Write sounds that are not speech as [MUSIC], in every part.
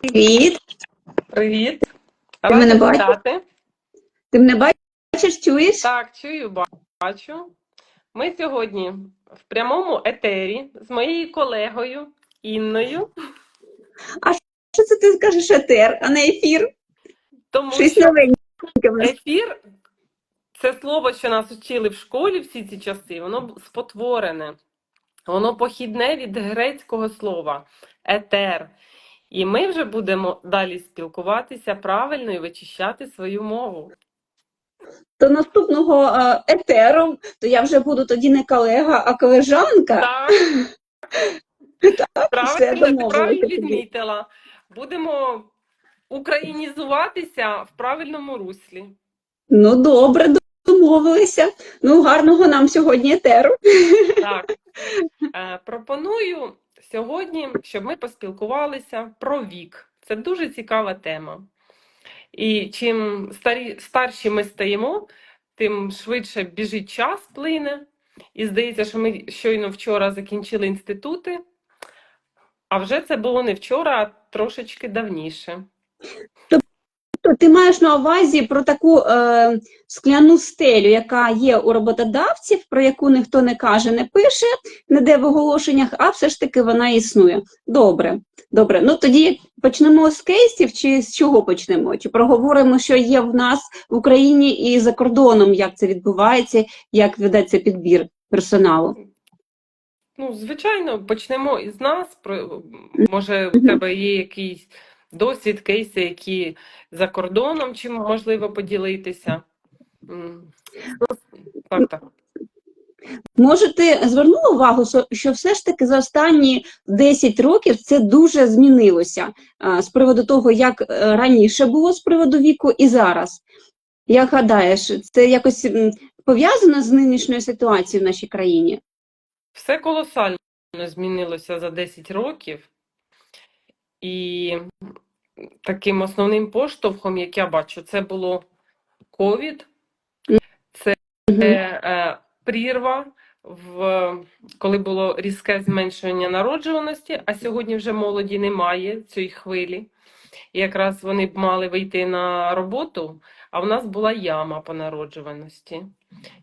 Привіт. Привіт. Ти мене бачиш? Ти мене бачиш, чуєш? Так, чую, бачу. Ми сьогодні в прямому етері з моєю колегою Інною, А Що це ти скажеш етер, а не ефір? тому Щось що ефір це слово, що нас вчили в школі всі ці часи, воно спотворене, воно похідне від грецького слова етер. І ми вже будемо далі спілкуватися правильно і вичищати свою мову. До наступного е, етеру, то я вже буду тоді не колега, а колежанка. Так. все, Правильно, ти правильно відмітила. Будемо українізуватися в правильному руслі. Ну, добре, домовилися. Ну, гарного нам сьогодні етеру. Так. Е, Пропоную сьогодні, щоб ми поспілкувалися про вік. Це дуже цікава тема. І чим старі, старші ми стаємо, тим швидше біжить час, плине. І здається, що ми щойно вчора закінчили інститути, а вже це було не вчора, а трошечки давніше. То ти маєш на увазі про таку е, скляну стелю, яка є у роботодавців, про яку ніхто не каже, не пише ніде в оголошеннях, а все ж таки вона існує. Добре, добре. Ну тоді почнемо з кейсів, чи з чого почнемо? Чи проговоримо, що є в нас в Україні і за кордоном, як це відбувається, як ведеться підбір персоналу? Ну, звичайно, почнемо із нас. Про- Може, в тебе є якийсь досвід, кейси, які за кордоном, чим можливо поділитися. Так, так. Може, ти звернула увагу, що- що все ж таки за останні 10 років це дуже змінилося з приводу того, як е, раніше було з приводу віку і зараз. Як гадаєш, це якось пов'язано з нинішньою ситуацією в нашій країні? Все колосально змінилося за 10 років. І таким основним поштовхом, як я бачу, це було ковід, це е, прірва, в, коли було різке зменшення народжуваності, а сьогодні вже молоді немає цієї хвилі. І якраз вони б мали вийти на роботу, а в нас була яма по народжуваності.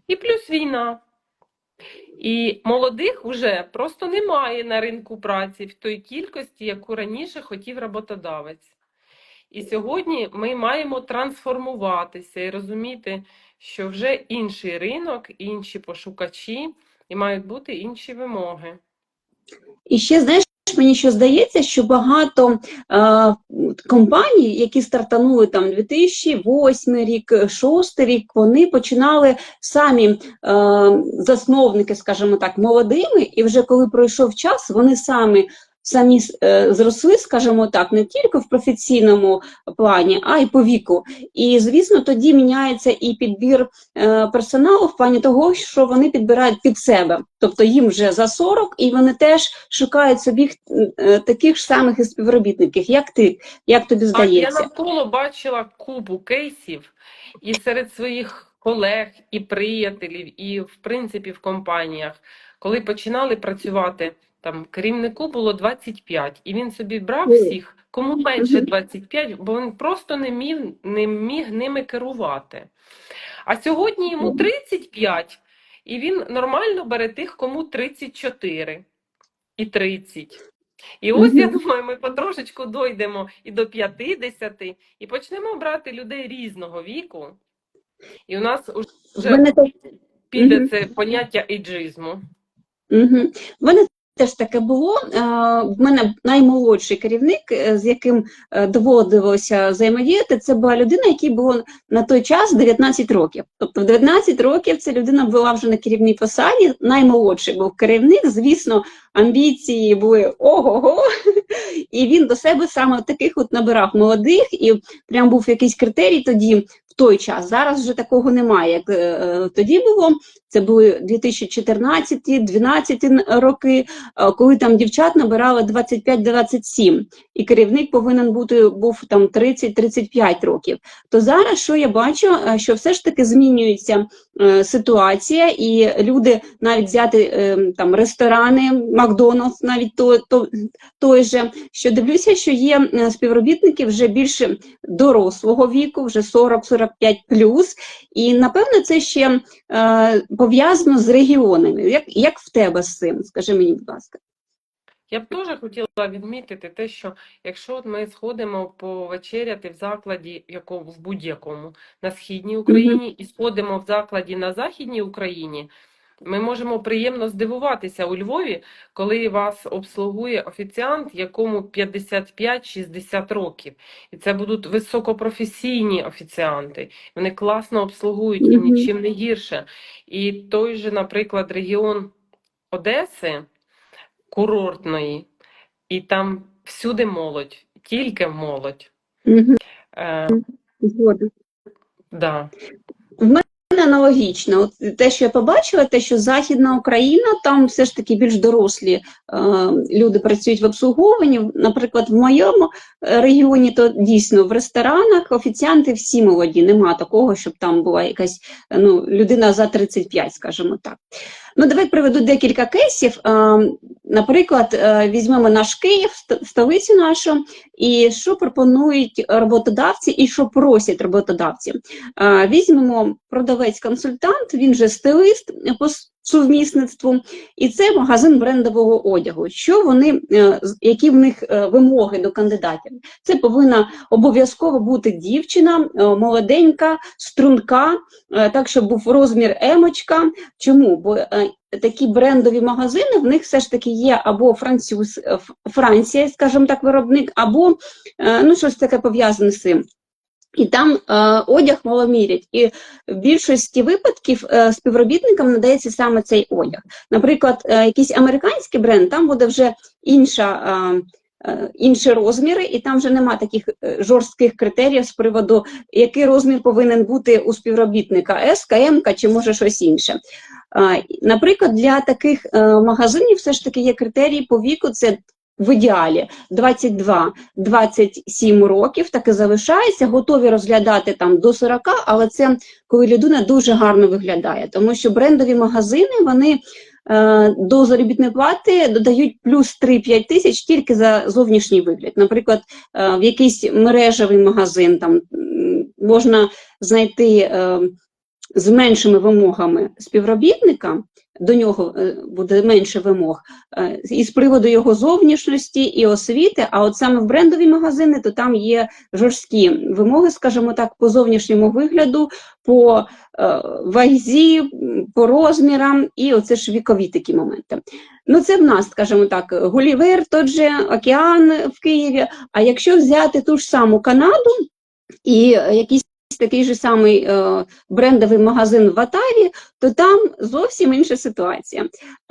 І плюс війна. І молодих вже просто немає на ринку праці в той кількості, яку раніше хотів роботодавець. І сьогодні ми маємо трансформуватися і розуміти, що вже інший ринок, інші пошукачі, і мають бути інші вимоги. І ще знаєш, мені що здається, що багато е, компаній, які стартанули там 2008 рік, 2006 рік, вони починали самі е, засновники, скажімо так, молодими, і вже коли пройшов час, вони самі. Самі е, зросли, скажімо так, не тільки в професійному плані, а й по віку. І звісно, тоді міняється і підбір е, персоналу в плані того, що вони підбирають під себе. Тобто їм вже за 40, і вони теж шукають собі е, таких ж самих і співробітників. Як ти? Як тобі Так, я навколо бачила купу кейсів і серед своїх колег, і приятелів, і в принципі в компаніях, коли починали працювати, там керівнику було 25, і він собі брав всіх, кому менше 25, бо він просто не міг, не міг ними керувати. А сьогодні йому 35, і він нормально бере тих, кому 34 і 30. І ось, я думаю, ми потрошечку дойдемо і до 50, і почнемо брати людей різного віку. І у нас вже піде це поняття ейджизму. Угу. В мене теж таке було. Е, В мене наймолодший керівник, е, з яким е, доводилося взаємодіяти, це була людина, якій було на той час 19 років. Тобто в 19 років ця людина була вже на керівній посаді, наймолодший був керівник. Звісно, амбіції були ого-го. І він до себе саме таких от набирав молодих, і прям був якийсь критерій тоді той час. Зараз вже такого немає, як е, е, тоді було. Це були 2014-2012 роки, е, коли там дівчат набирали 25-27, і керівник повинен бути був там 30-35 років. То зараз що я бачу, е, що все ж таки змінюється е, ситуація, і люди навіть взяти е, там ресторани, Макдональдс, навіть то, то, той же, що дивлюся, що є е, співробітники вже більше дорослого віку, вже 40-45 плюс, і напевно це ще е, пов'язано з регіонами. Як, як в тебе з цим? Скажи мені, будь ласка. Я б теж хотіла відмітити те, що якщо от ми сходимо повечеряти в закладі, в будь-якому на східній Україні, і сходимо в закладі на західній Україні, ми можемо приємно здивуватися у Львові, коли вас обслугує офіціант, якому 55-60 років. І це будуть високопрофесійні офіціанти. Вони класно обслугують і нічим не гірше. І той же, наприклад, регіон Одеси курортної, і там всюди молодь, тільки молодь. Угу. Е, да. Аналогічно. От те, що я побачила, те, що Західна Україна, там все ж таки більш дорослі е, люди працюють в обслуговуванні. Наприклад, в моєму е, регіоні, то дійсно в ресторанах офіціанти всі молоді. Нема такого, щоб там була якась е, ну, людина за 35, скажімо так. Ну, давай приведу декілька кейсів. Е, Наприклад, е, візьмемо наш Київ, столицю нашу, і що пропонують роботодавці, і що просять роботодавці. Е, Візьмемо продавець-консультант, він же стилист по і це магазин брендового одягу. Що вони, е, які в них е, вимоги до кандидатів? Це повинна обов'язково бути дівчина, е, молоденька, струнка, так, щоб був розмір емочка. Чому? Бо такі брендові магазини, в них все ж таки є або француз, е, Франція, скажімо так, виробник, або ну, щось таке пов'язане з цим. І там е, одяг маломірять. І в більшості випадків е, співробітникам надається саме цей одяг. Наприклад, е, якийсь американський бренд, там буде вже інша. Е, е, Інші розміри, і там вже нема таких е, жорстких критеріїв з приводу, який розмір повинен бути у співробітника С, КМ чи може щось інше. Е, Наприклад, для таких магазинів все ж таки є критерії по віку. Це в ідеалі. 22-27 років, так і залишається, готові розглядати там до 40, але це коли людина дуже гарно виглядає, тому що брендові магазини вони е, до заробітної плати додають плюс 3-5 тисяч тільки за зовнішній вигляд. Наприклад, е, в якийсь мережевий магазин там можна знайти е, з меншими вимогами співробітника, до нього е, буде менше вимог, е, і з приводу його зовнішності і освіти, а от саме в брендові магазини, то там є жорсткі вимоги, скажімо так, по зовнішньому вигляду, по е, вазі, по розмірам, і оце ж вікові такі моменти. Ну, це в нас, скажімо так, Гулівер, тот же океан в Києві. А якщо взяти ту ж саму Канаду і якийсь такий же самий е, брендовий магазин в Атаві, то там зовсім інша ситуація.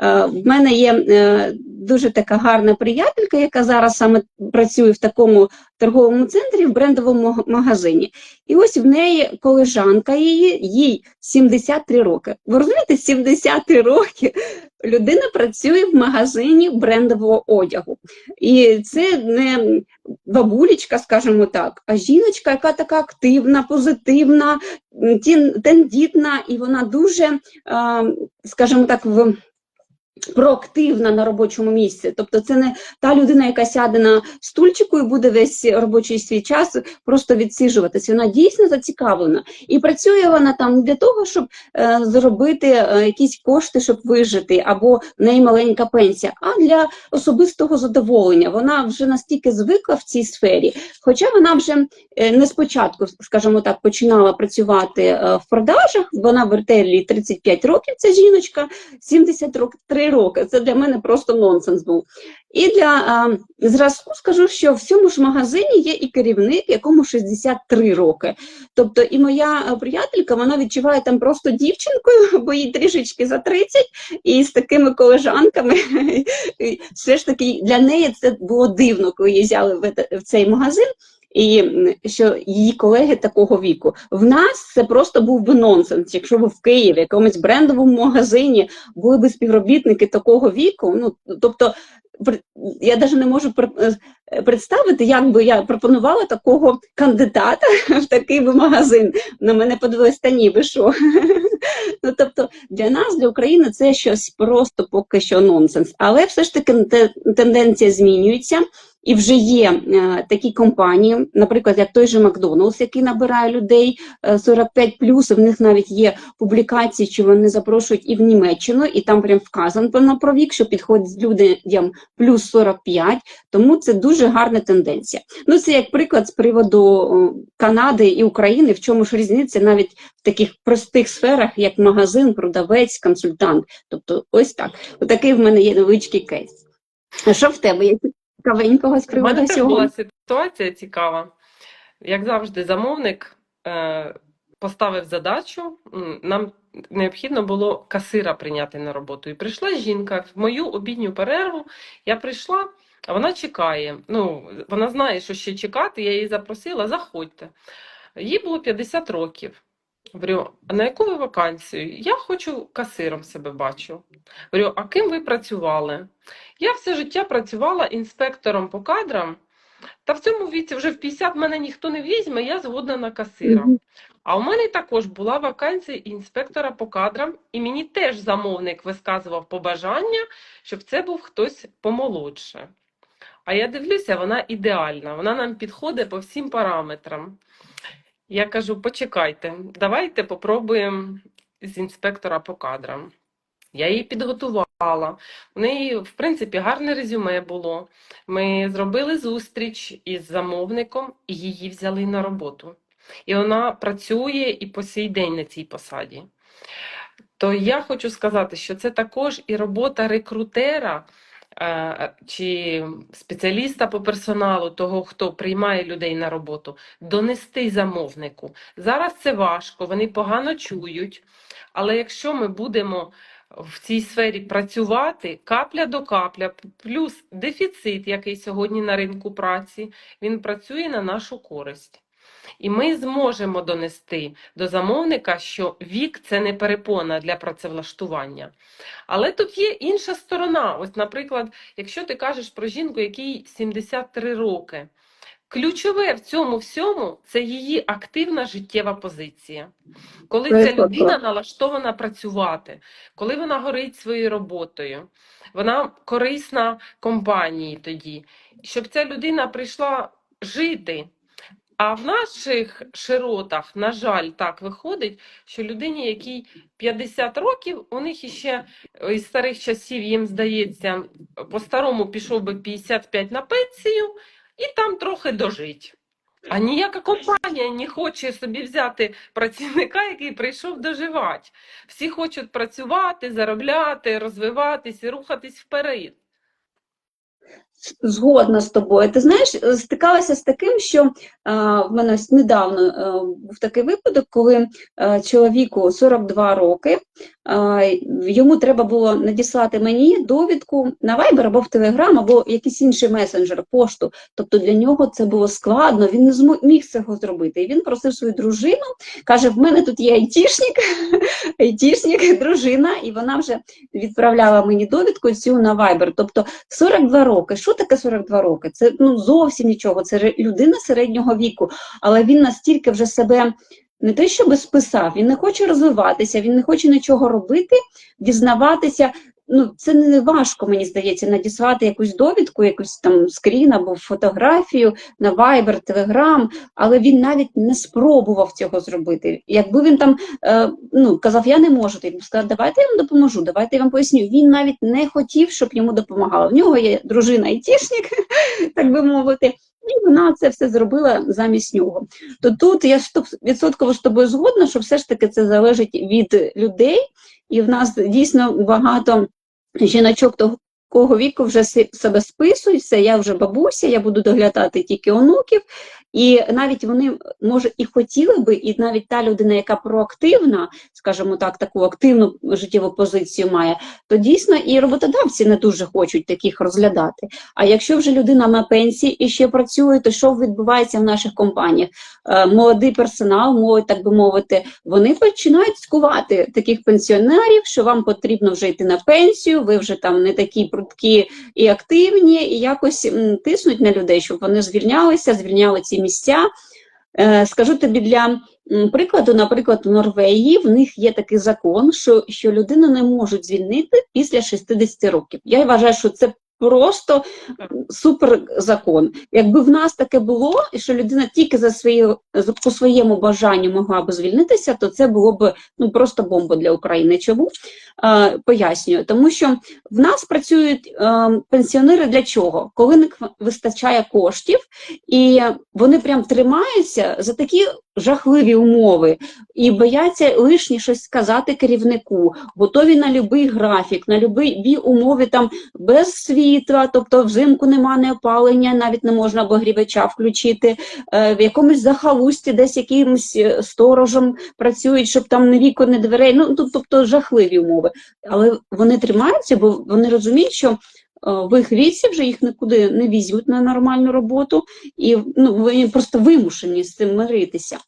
Е, в мене є е, дуже така гарна приятелька, яка зараз саме працює в такому торговому центрі в брендовому магазині. І ось в неї колежанка її, їй 73 роки. Ви розумієте, 73 роки людина працює в магазині брендового одягу. І це не бабулечка, скажімо так, а жіночка, яка така активна, позитивна, тендітна, і вона дуже, скажімо так, в проактивна на робочому місці. Тобто це не та людина, яка сяде на стульчику і буде весь робочий свій час просто відсиджуватися. Вона дійсно зацікавлена. І працює вона там для того, щоб е, заробити е, якісь кошти, щоб вижити, або в неї маленька пенсія, а для особистого задоволення. Вона вже настільки звикла в цій сфері, хоча вона вже е, не спочатку, скажімо так, починала працювати е, в продажах. Вона в ретейлі 35 років, ця жіночка, 73 роки. Це для мене просто нонсенс був. І для а, зразку скажу, що в цьому ж магазині є і керівник, якому 63 роки. Тобто, і моя е, приятелька вона відчуває там просто дівчинкою, [LAUGHS] бо їй трішечки за 30, і з такими колежанками. [LAUGHS] Все ж таки для неї це було дивно, коли її в цей магазин. І що її колеги такого віку. В нас це просто був би нонсенс. Якщо б в Києві, якомусь брендовому магазині були б співробітники такого віку. Ну тобто, я навіть не можу е, представити, як би я пропонувала такого кандидата [LAUGHS] в такий би магазин. На мене подивились, та ні, що? [LAUGHS] Ну, тобто для нас, для України, це щось просто поки що нонсенс. Але все ж таки тенденція змінюється, і вже є е, такі компанії, наприклад, як той же Макдоналдс, який набирає людей е, 45 в них навіть є публікації, що вони запрошують і в Німеччину, і там прям вказано про вік, що підходить людям плюс 45, тому це дуже гарна тенденція. Ну, це як приклад з приводу Канади і України, в чому ж різниця навіть в таких простих сферах, як магазин, продавець, консультант. Тобто, ось так. Отакий в мене є невеличкий кейс. А що в тебе? Цікавенького з приводу цього? була ситуація цікава. Як завжди, замовник е, поставив задачу, нам необхідно було касира прийняти на роботу. І прийшла жінка в мою обідню перерву. Я прийшла, а вона чекає. Ну, вона знає, що ще чекати. Я її запросила, заходьте. Їй було 50 років. Говорю, а на яку ви вакансію? Я хочу касиром себе бачу. Говорю, а ким ви працювали? Я все життя працювала інспектором по кадрам, та в цьому віці вже в 50 мене ніхто не візьме, я згодна на касира. А у мене також була вакансія інспектора по кадрам, і мені теж замовник висказував побажання, щоб це був хтось помолодше. А я дивлюся, вона ідеальна, вона нам підходить по всім параметрам. Я кажу, почекайте, давайте попробуємо з інспектора по кадрам. Я її підготувала. У неї, в принципі, гарне резюме було. Ми зробили зустріч із замовником і її взяли на роботу. І вона працює і по сей день на цій посаді. То я хочу сказати, що це також і робота рекрутера чи спеціаліста по персоналу, того, хто приймає людей на роботу, донести замовнику. Зараз це важко, вони погано чують. Але якщо ми будемо в цій сфері працювати капля до капля, плюс дефіцит, який сьогодні на ринку праці, він працює на нашу користь. І ми зможемо донести до замовника, що вік це не перепона для працевлаштування. Але тут є інша сторона. Ось, наприклад, якщо ти кажеш про жінку, якій 73 роки, ключове в цьому всьому це її активна життєва позиція. Коли ця людина налаштована працювати, коли вона горить своєю роботою, вона корисна компанії тоді, щоб ця людина прийшла жити. А в наших широтах, на жаль, так виходить, що людині, якій 50 років, у них іще е, із старих часів їм здається, по-старому пішов би 55 на пенсію і там трохи дожить. А ніяка компанія не хоче собі взяти працівника, який прийшов доживати. Всі хочуть працювати, заробляти, розвиватись і рухатись вперед. Згодна з тобою. Ти знаєш, стикалася з таким, що а, в мене недавно е, був такий випадок, коли е, чоловіку 42 роки, а, йому треба було надіслати мені довідку на Viber або в Telegram, або якийсь інший месенджер, пошту. Тобто для нього це було складно, він не зміг цього зробити. І він просив свою дружину, каже: в мене тут є айтішник, [LAUGHS] айтішник, дружина, і вона вже відправляла мені довідку цю на Viber. Тобто 42 роки. Що таке 42 роки? Це ну зовсім нічого. Це людина середнього віку, але він настільки вже себе не те, щоб списав, він не хоче розвиватися, він не хоче нічого робити, дізнаватися. Ну, це не важко, мені здається, надіслати якусь довідку, якусь там скрін або фотографію на Viber, Telegram, але він навіть не спробував цього зробити. Якби він там е, ну, казав, я не можу, то він сказав, давайте я вам допоможу, давайте я вам поясню. Він навіть не хотів, щоб йому допомагала. В нього є дружина айтішник, [LAUGHS] так би мовити, і вона це все зробила замість нього. То тут я відсотково з тобою згодна, що все ж таки це залежить від людей, і в нас дійсно багато жіночок такого віку вже себе списують, все, я вже бабуся, я буду доглядати тільки онуків, І навіть вони може і хотіли би, і навіть та людина, яка проактивна, скажімо так, таку активну життєву позицію має, то дійсно і роботодавці не дуже хочуть таких розглядати. А якщо вже людина на пенсії і ще працює, то що відбувається в наших компаніях? Е, Молодий персонал, молодь, так би мовити, вони починають скувати таких пенсіонерів, що вам потрібно вже йти на пенсію, ви вже там не такі прудкі і активні, і якось тиснуть на людей, щоб вони звільнялися, звільняли ці місця. Е, Скажу тобі для прикладу, наприклад, в Норвегії в них є такий закон, що, що людину не можуть звільнити після 60 років. Я вважаю, що це просто супер закон. Якби в нас таке було, і що людина тільки за свої, за- по своєму бажанню могла б звільнитися, то це було б ну просто бомба для України. Чому? Е, пояснюю, тому що в нас працюють е, пенсіонери для чого? Коли не вистачає коштів, і вони прям тримаються за такі жахливі умови і бояться лишні щось сказати керівнику, готові на будь-який графік, на будь-які умови там без світла, тобто взимку немає не опалення, навіть не можна обогрівача включити, е, в якомусь захалусті, десь якимось е, сторожем працюють, щоб там не вікон, не дверей, ну тобто жахливі умови. Але вони тримаються, бо вони розуміють, що в їх віці вже їх нікуди не візьмуть на нормальну роботу, і ну, вони просто вимушені з цим миритися.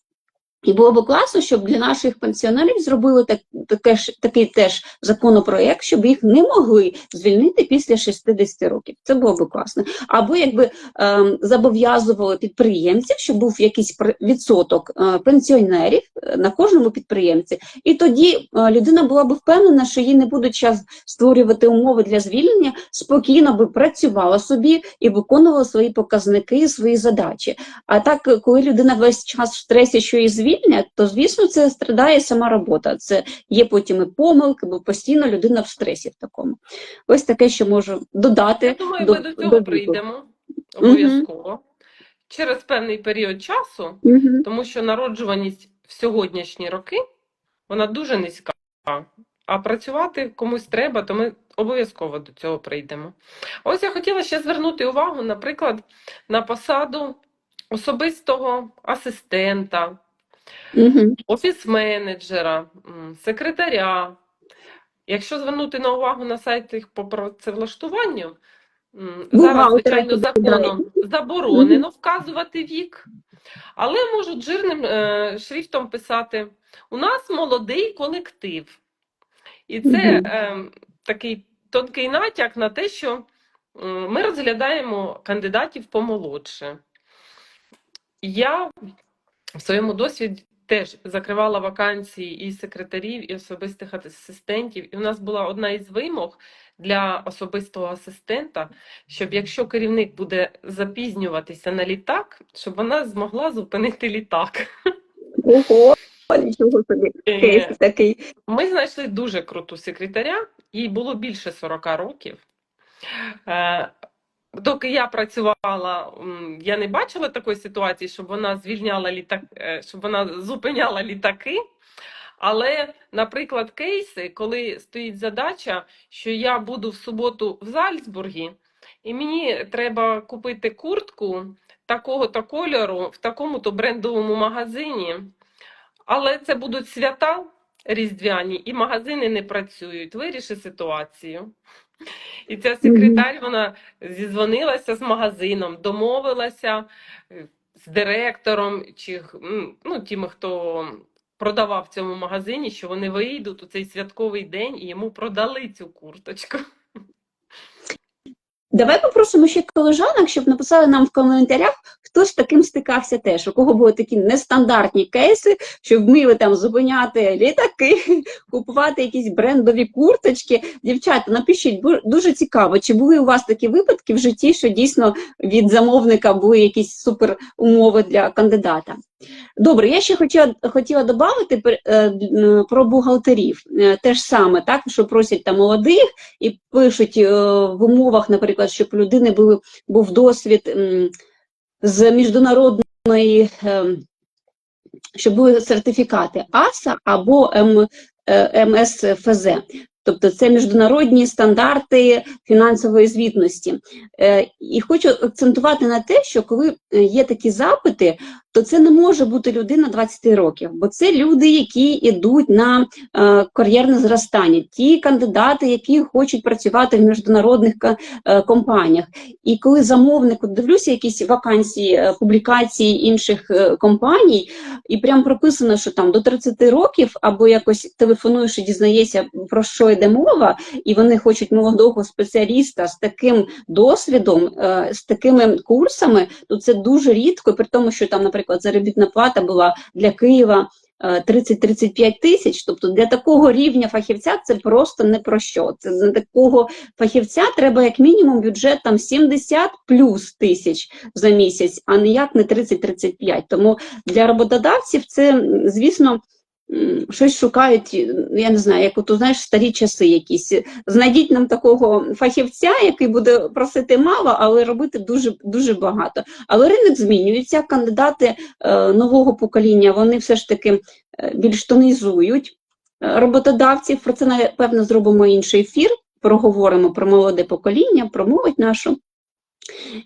І було б класно, щоб для наших пенсіонерів зробили так, таке ж, такий теж законопроект, щоб їх не могли звільнити після 60 років. Це було б класно. Або якби ем, зобов'язували підприємців, щоб був якийсь відсоток е, пенсіонерів е, на кожному підприємці. І тоді е, людина була б впевнена, що їй не будуть час створювати умови для звільнення, спокійно би працювала собі і виконувала свої показники, свої задачі. А так, е, коли людина весь час в стресі, що її звільнять, то звісно це страдає сама робота. Це є потім і помилки, бо постійно людина в стресі в такому. Ось таке, що можу додати. Я думаю, до- ми до до цього віку. прийдемо обов'язково через певний період часу, Мгм. тому що народжуваність в сьогоднішні роки вона дуже низька. А працювати комусь треба, то ми обов'язково до цього прийдемо. Ось я хотіла ще звернути увагу, наприклад, на посаду особистого асистента, Мгм. офіс-менеджера, секретаря. Якщо звернути на увагу на сайтах по працевлаштуванню, зараз, звичайно, законом заборонено вказувати вік, але можуть жирним е, шрифтом писати: у нас молодий колектив. І це е, такий тонкий натяк на те, що ми розглядаємо кандидатів помолодше. Я в своєму досвіді теж закривала вакансії і секретарів, і особистих асистентів. І в нас була одна із вимог для особистого асистента, щоб якщо керівник буде запізнюватися на літак, щоб вона змогла зупинити літак. Ого, нічого собі. Е, Кейс такий. Ми знайшли дуже круту секретаря, їй було більше 40 років. Доки я працювала, я не бачила такої ситуації, щоб вона звільняла літак, е, щоб вона зупиняла літаки. Але, наприклад, кейси, коли стоїть задача, що я буду в суботу в Зальцбургі, і мені треба купити куртку такого-то кольору в такому-то брендовому магазині, але це будуть свята різдвяні, і магазини не працюють. Виріши ситуацію. І ця секретар, вона зізвонилася з магазином, домовилася е, з директором чи ну, тими, хто продавав в цьому магазині, що вони вийдуть у цей святковий день і йому продали цю курточку. Давай попросимо ще колежанок, щоб написали нам в коментарях, хто з таким стикався теж, у кого були такі нестандартні кейси, що вміли там зупиняти літаки, [LAUGHS] купувати якісь брендові курточки. Дівчата, напишіть, дуже цікаво, чи були у вас такі випадки в житті, що дійсно від замовника були якісь супер умови для кандидата. Добре, я ще хотіла, хотіла додати про бухгалтерів. Е, Те ж саме, так, що просять там молодих і пишуть е, в умовах, наприклад, щоб у людини був, досвід з міжнародної, е, щоб були сертифікати АСА або е, МСФЗ. Тобто це міжнародні стандарти фінансової звітності. Е, І хочу акцентувати на те, що коли е, є такі запити, то це не може бути людина 20 років, бо це люди, які йдуть на е, кар'єрне зростання, ті кандидати, які хочуть працювати в міжнародних е, компаніях. І коли замовник, от дивлюся якісь вакансії, е, публікації інших компаній, і прям прописано, що там до 30 років, або якось телефонуєш і дізнаєшся, про що йде мова, і вони хочуть молодого спеціаліста з таким досвідом, з такими курсами, то це дуже рідко, при тому, що там, наприклад, заробітна плата була для Києва. е, 30-35 тисяч, тобто для такого рівня фахівця це просто не про що. Це для такого фахівця треба як мінімум бюджет там 70 плюс тисяч за місяць, а ніяк не 30-35. Тому для роботодавців це, звісно, щось шукають, я не знаю, як от, знаєш, старі часи якісь. Знайдіть нам такого фахівця, який буде просити мало, але робити дуже, дуже багато. Але ринок змінюється, кандидати е, нового покоління, вони все ж таки е, більш тонізують е, роботодавців. Про це, напевно, зробимо інший ефір, проговоримо про молоде покоління, про молодь нашу.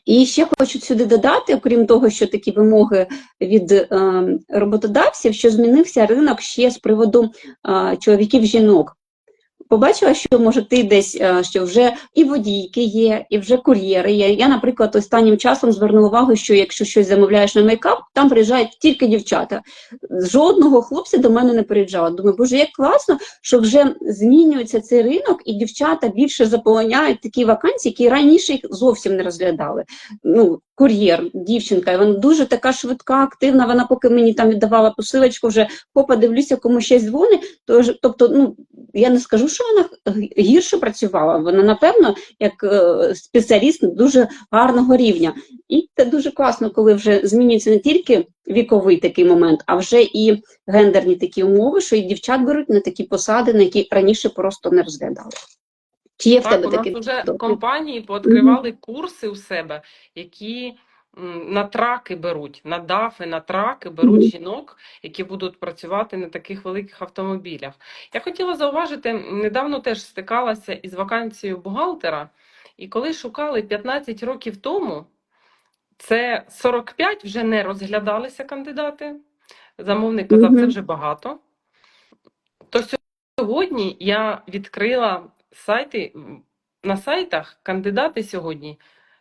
І ще хочу сюди додати, окрім того, що такі вимоги від е, роботодавців, що змінився ринок ще з приводу е, чоловіків-жінок. Побачила, що може ти десь, е, що вже і водійки є, і вже кур'єри є. Я, наприклад, останнім часом звернула увагу, що якщо щось замовляєш на мейкап, там приїжджають тільки дівчата. Жодного хлопця до мене не приїжджало. Думаю, боже, як класно, що вже змінюється цей ринок, і дівчата більше заполоняють такі вакансії, які раніше їх зовсім не розглядали. Ну, кур'єр, дівчинка, вона дуже така швидка, активна. Вона поки мені там віддавала посилочку, вже попа дивлюся, кому ще дзвонить. Тож, тобто, ну я не скажу, що вона гірше працювала. Вона, напевно, як е, спеціаліст дуже гарного рівня. І це дуже класно, коли вже змінюється не тільки віковий такий момент, а вже і гендерні такі умови, що і дівчат беруть на такі посади, на які раніше просто не розглядали. Чи є в Так, тебе у нас вже компанії пооткривали курси у себе, які на траки беруть, на дафи, на траки беруть жінок, які будуть працювати на таких великих автомобілях. Я хотіла зауважити, недавно теж стикалася із вакансією бухгалтера, і коли шукали 15 років тому, це 45 вже не розглядалися кандидати. Замовник казав, це вже багато. То сьогодні я відкрила сайти. На сайтах кандидати сьогодні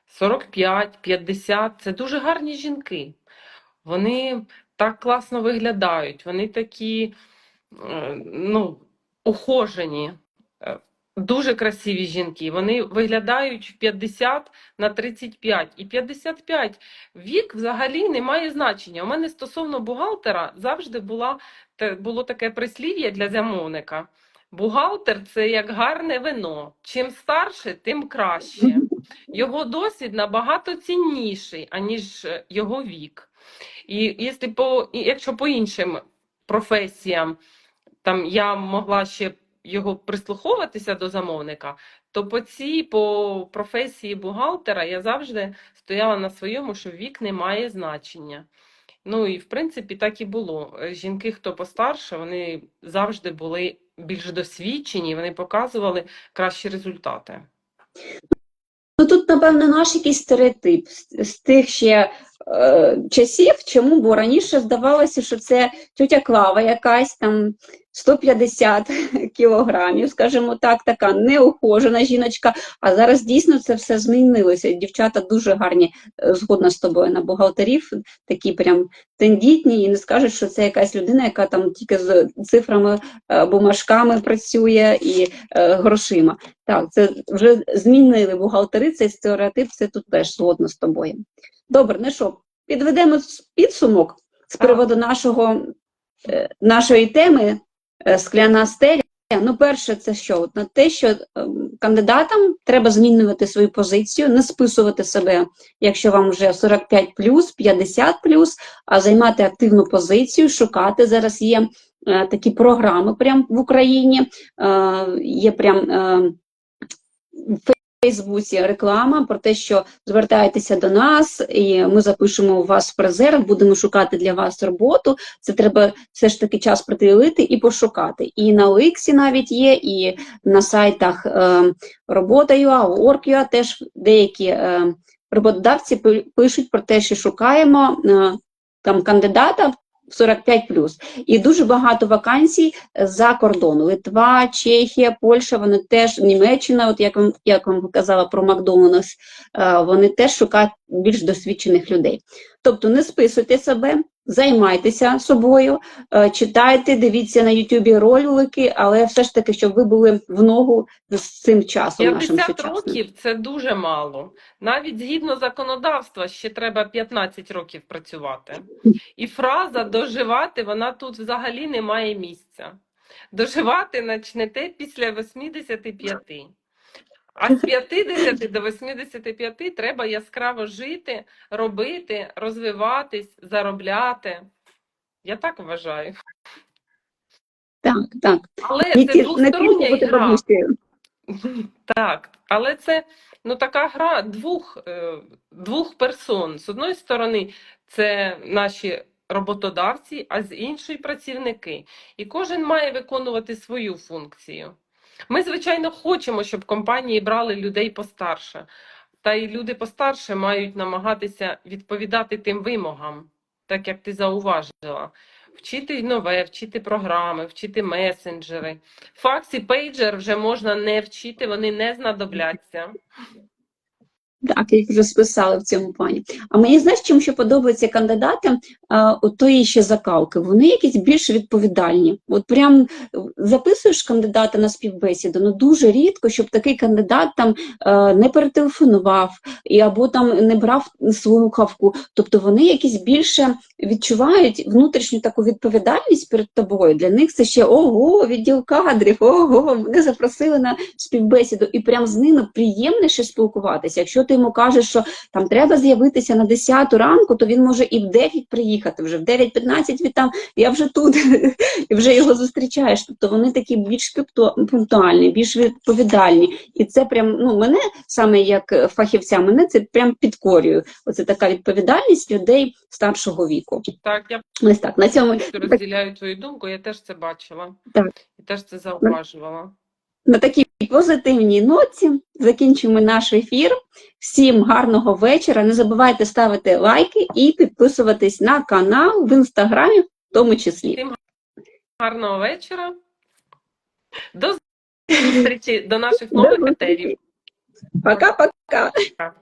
45, 50 це дуже гарні жінки. Вони так класно виглядають, вони такі е, ну, ухожені, е, дуже красиві жінки. Вони виглядають в 50 на 35 і 55. Вік взагалі не має значення. У мене стосовно бухгалтера завжди була, було таке прислів'я для замовника. Бухгалтер це як гарне вино. Чим старше, тим краще. Його досвід набагато цінніший, аніж е, його вік. І якщо по, якщо по іншим професіям там я могла ще його прислуховуватися до замовника, то по цій по професії бухгалтера я завжди стояла на своєму, що вік не має значення. Ну і в принципі так і було. Е, Жінки, хто постарше, вони завжди були більш досвідчені, вони показували кращі результати. Напевно, наш якийсь стереотип з тих ще е, часів, чому, бо раніше здавалося, що це тетя Клава якась там 150 [LAUGHS] кілограмів, скажімо так, така неухожена жіночка, а зараз дійсно це все змінилося. Дівчата дуже гарні, е, згодна з тобою, на бухгалтерів, такі прям тендітні, і не скажуть, що це якась людина, яка там тільки з цифрами, е, бумажками працює і е, грошима. Так, це вже змінили бухгалтери, цей стереотип, це тут теж згодно з тобою. Добре, ну що, підведемо підсумок з приводу нашого, нашої теми скляна стеля. Ну, перше, це що? От На те, що ем, кандидатам треба змінювати свою позицію, не списувати себе, якщо вам вже 45 50 а займати активну позицію, шукати. Зараз є е, такі програми прямо в Україні, е, є прям е, Фейсбуці реклама про те, що звертайтеся до нас, і ми запишемо вас в резерв, будемо шукати для вас роботу. Це треба все ж таки час приділити і пошукати. І на Оліксі навіть є, і на сайтах е, робота.ua, Work.ua теж деякі е, роботодавці пишуть про те, що шукаємо е, там кандидата. 45 І дуже багато вакансій за кордону. Литва, Чехія, Польща, вони теж Німеччина, от як вам як вам казала про Макдональдс, е, вони теж шукають більш досвідчених людей. Тобто не списуйте себе, займайтеся собою, е, читайте, дивіться на Ютубі ролики, але все ж таки, щоб ви були в ногу з цим часом нашим 50 сучасним. років це дуже мало. Навіть згідно законодавства ще треба 15 років працювати. І фраза доживати, вона тут взагалі не має місця. Доживати почнете після 85. А з 50 до 85 треба яскраво жити, робити, розвиватись, заробляти. Я так вважаю. Так, так. Але Не це двостороння бабусею. Так, але це ну, така гра двох, е, двох персон. З одної сторони, це наші роботодавці, а з іншої працівники. І кожен має виконувати свою функцію. Ми, звичайно, хочемо, щоб компанії брали людей постарше. Та й люди постарше мають намагатися відповідати тим вимогам, так як ти зауважила. Вчити нове, вчити програми, вчити месенджери. Факс і пейджер вже можна не вчити, вони не знадобляться. Так, їх вже списали в цьому плані. А мені знаєш, чим ще подобається кандидатам а, от тої ще закалки. Вони якісь більш відповідальні. От прям записуєш кандидата на співбесіду, ну дуже рідко, щоб такий кандидат там е, не перетелефонував і або там не брав слухавку. Тобто вони якісь більше відчувають внутрішню таку відповідальність перед тобою. Для них це ще ого, відділ кадрів, ого, мене запросили на співбесіду, і прям з ними приємніше спілкуватися. Якщо ти йому кажеш, що там треба з'явитися на 10 ранку, то він може і в 9 приїхати, вже в 9.15 він там, я вже тут, [LAUGHS] і вже його зустрічаєш. Тобто вони такі більш пунктуальні, більш відповідальні. І це прям, ну, мене саме як фахівця, мене це прям підкорює. Оце така відповідальність людей старшого віку. Так, я Ось так, на цьому розділяю твою думку, я теж це бачила. Так. І теж це зауважувала. на такій позитивній ноті закінчимо наш ефір. Всім гарного вечора. Не забувайте ставити лайки і підписуватись на канал в інстаграмі, в тому числі. Гарного вечора. До зустрічі до наших нових етерів. Пока-пока. Пока.